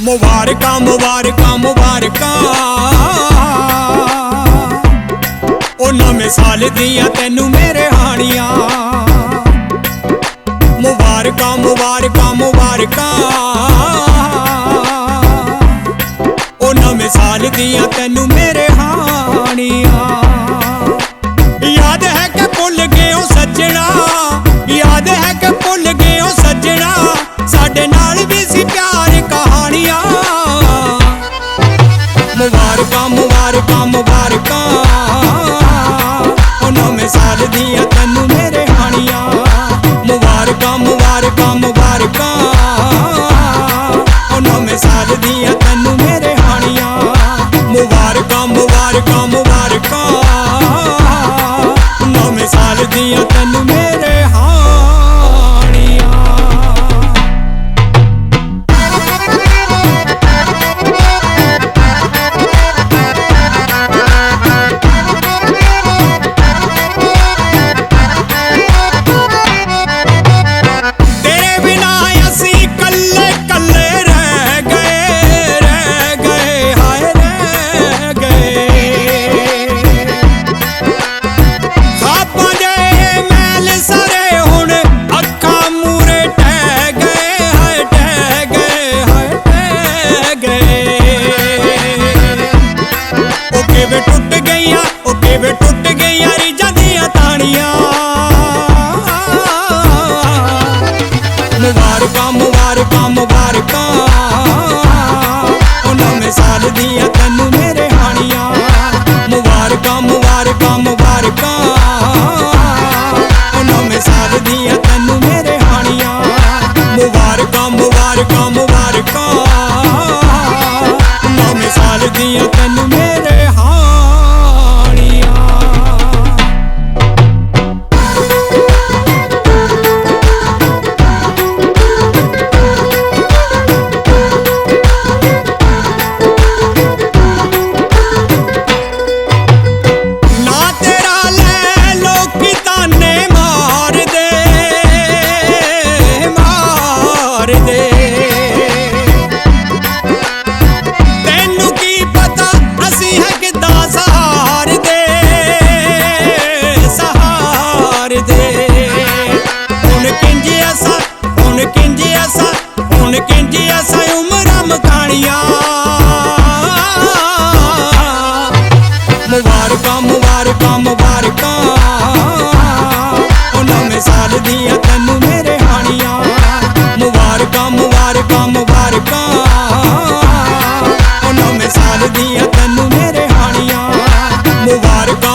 ਮੁਬਾਰਕਾਂ ਮੁਬਾਰਕਾਂ ਮੁਬਾਰਕਾਂ। ਉਹ ਨਵੇਂ ਸਾਲ ਦੀਆਂ ਤੈਨੂੰ ਮੇਰੇ ਹਾਣੀਆਂ। ਮੁਬਾਰਕਾਂ ਮੁਬਾਰਕਾਂ ਮੁਬਾਰਕਾਂ। ਉਹ ਨਵੇਂ ਸਾਲ ਦੀਆਂ ਤੈਨੂੰ ਦੀਆਂ ਮੁਬਾਰਕਾਂ ਉਹ ਨਵੇਂ ਸਾਲ ਦੀਆਂ ਤੈਨੂੰ ਮੇਰੇ ਹਾਣੀਆਂ। ਮੁਬਾਰਕਾਂ ਮੁਬਾਰਕਾਂ ਮੁਬਾਰਕਾਂ। ਨਵੇਂ ਸਾਲ ਦੀਆਂ ਤੈਨੂੰ दुनिया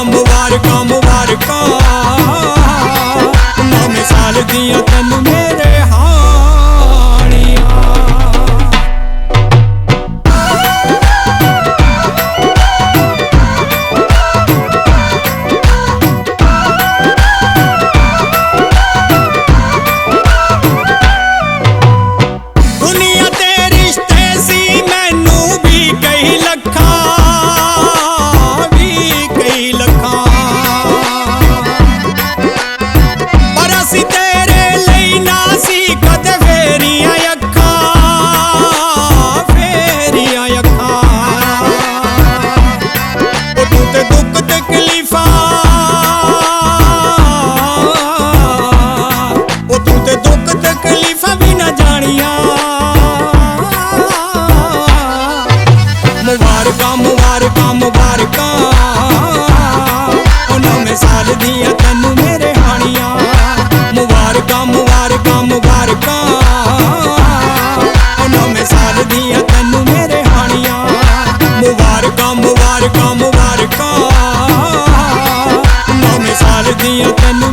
मुबारक मुबारक ਦੁੱਖ ਤਕਲੀਫਾਂ। ਉਹ ਤੂੰ ਤੇ ਦੁੱਖ ਤਕਲੀਫਾਂ ਵੀ ਨਾ ਜਾਣੀਆਂ। ਮੁਬਾਰਕਾਂ ਮੁਬਾਰਕਾਂ।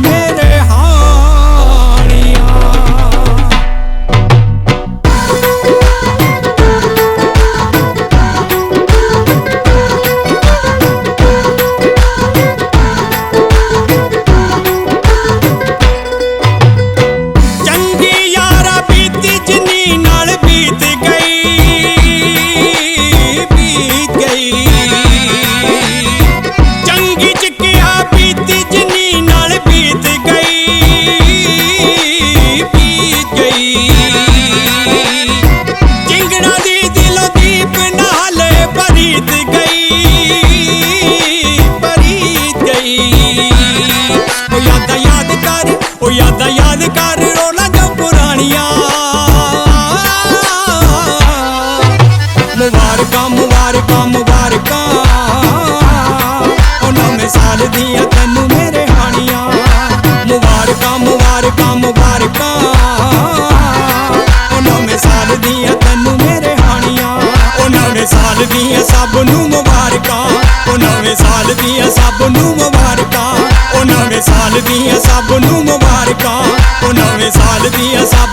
मेरा ਸਾਲ ਦੀਆਂ ਸਭ ਨੂੰ ਮੁਬਾਰਕਾਂ ਉਹ ਨਵੇਂ ਸਾਲ ਦੀਆਂ ਸਭ